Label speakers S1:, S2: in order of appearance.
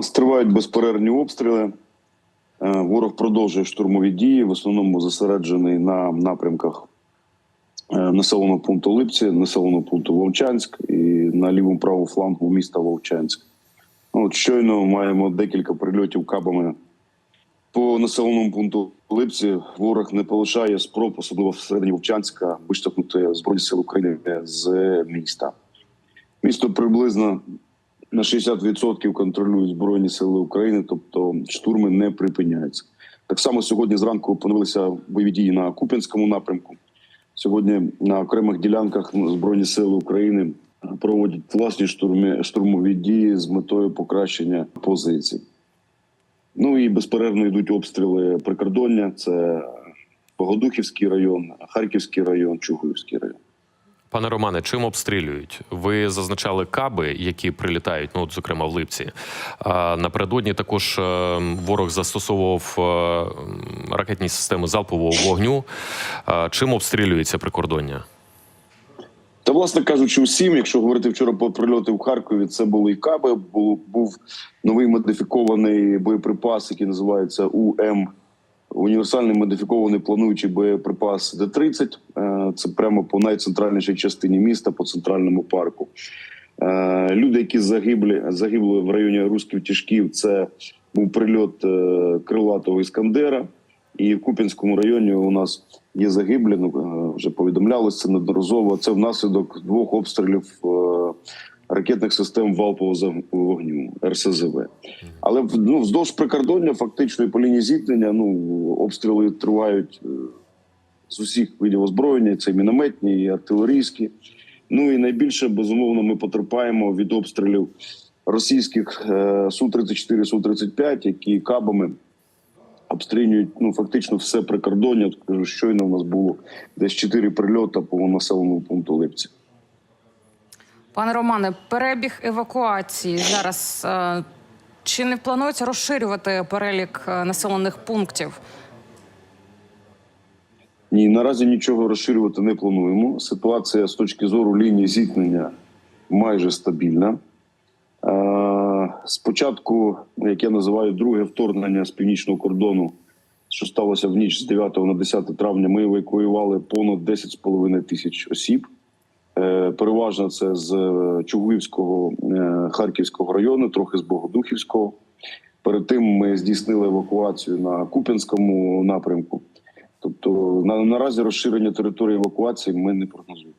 S1: нас тривають безперервні обстріли. Е, Ворог продовжує штурмові дії, в основному зосереджений на напрямках е, населеного пункту Липці, населеного пункту Вовчанськ і на лівому правому флангу міста Вовчанськ. Ну, От щойно маємо декілька прильотів кабами по населеному пункту Липці. Ворог не полишає спроб, особливо всередині Вовчанська, виштовхнути Збройні сили України з міста. Місто приблизно на 60% контролюють Збройні Сили України, тобто штурми не припиняються. Так само сьогодні зранку поновилися бойові дії на Куп'янському напрямку. Сьогодні на окремих ділянках Збройні Сили України проводять власні штурми, штурмові дії з метою покращення позицій. Ну і безперервно йдуть обстріли прикордоння. Це Богодухівський район, Харківський район, Чугуївський район.
S2: Пане Романе, чим обстрілюють? Ви зазначали каби, які прилітають, ну от зокрема в Липці. А напередодні також е, ворог застосовував е, ракетні системи залпового вогню. Чим обстрілюється прикордоння?
S1: Та, власне кажучи, усім, якщо говорити вчора про прильоти в Харкові, це були каби. Був, був новий модифікований боєприпас, який називається УМ. Універсальний модифікований плануючий боєприпас Д-30. Е, Це прямо по найцентральнішій частині міста, по центральному парку. Е, Люди, які загибли, загибли в районі Руськів Тяжків, це був прильот е, крилатого іскандера. І в Куп'янському районі у нас є загиблі. Ну вже повідомлялося неодноразово. Це внаслідок двох обстрілів ракетних систем валпового вогню РСЗВ. Але ну, вздовж прикордоння, фактично, і по лінії зіткнення, ну обстріли тривають е, з усіх видів озброєння. Це і мінометні, і артилерійські. Ну і найбільше безумовно ми потерпаємо від обстрілів російських е, су 34 су 35 які кабами обстрілюють ну фактично все прикордоння. Щойно в нас було десь чотири прильоти по населеному пункту Липці.
S3: Пане Романе, перебіг евакуації зараз. е, Чи не планується розширювати перелік е, населених пунктів?
S1: Ні, наразі нічого розширювати не плануємо. Ситуація з точки зору лінії зіткнення майже стабільна. Е, Спочатку, як я називаю, друге вторгнення з північного кордону, що сталося в ніч з 9 на 10 травня, ми евакуювали понад 10,5 тисяч осіб. Е, Переважно це з е, Чугуївського, е, Харківського району, трохи з Богодухівського. Перед тим ми здійснили евакуацію на Куп'янському напрямку. Тобто на, наразі розширення території евакуації ми не прогнозуємо.